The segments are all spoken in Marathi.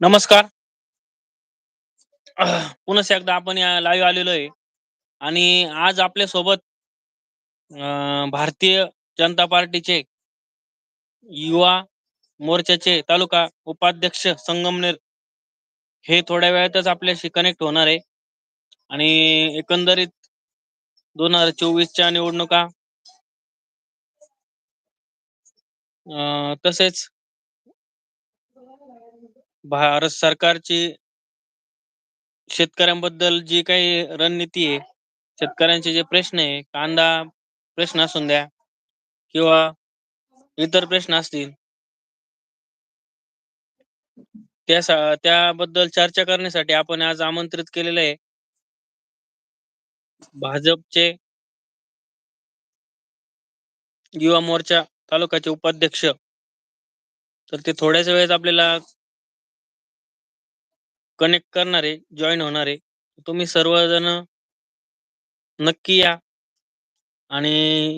नमस्कार. पुन्हा एकदा आपण या लाईव्ह आलेलो आहे. आणि आज आपल्यासोबत भारतीय जनता पार्टीचे युवा मोर्चाचे तालुका उपाध्यक्ष संगमनेर हे थोड्या वेळातच आपल्याशी कनेक्ट होणार आहे. आणि एकंदरीत दोन हजार चोवीसच्या निवडणुका तसेच भारत सरकारची शेतकऱ्यांबद्दल जी काही रणनीती आहे शेतकऱ्यांचे जे प्रश्न आहे कांदा प्रश्न असून द्या किंवा इतर प्रश्न असतील. त्या त्याबद्दल चर्चा करण्यासाठी आपण आज आमंत्रित केलेलं आहे. भाजपचे युवा मोर्चा तालुक्याचे उपाध्यक्ष. तर ते थोड्याच वेळेत आपल्याला कनेक्ट करणार आहे जॉईन होणार आहे तुम्ही सर्वजण नक्की या आणि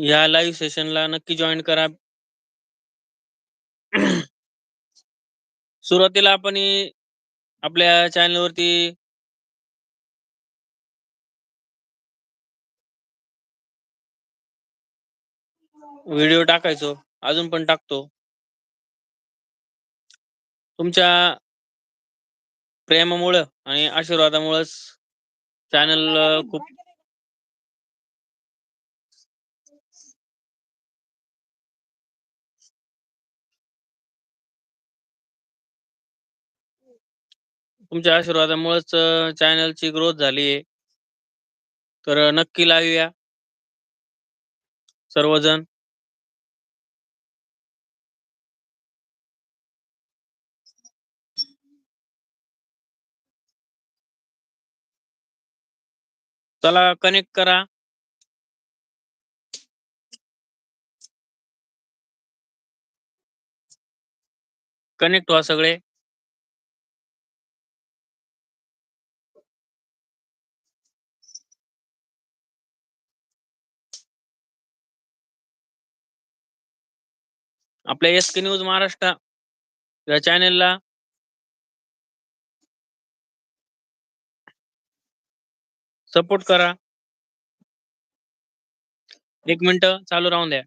या लाईव्ह सेशनला नक्की जॉईन करा. सुरुवातीला आपण आपल्या चॅनलवरती व्हिडिओ टाकायचो अजून पण टाकतो. तुमच्या प्रेमामुळं आणि आशीर्वादामुळंच चॅनल खूप तुमच्या आशीर्वादामुळेच चॅनलची ग्रोथ झाली आहे. तर नक्की लाईव्ह या सर्वजण. चला कनेक्ट करा. कनेक्ट व्हा सगळे. आपल्या एस के न्यूज महाराष्ट्र या चॅनेलला सपोर्ट करा. एक मिनिट चालू राहून द्या.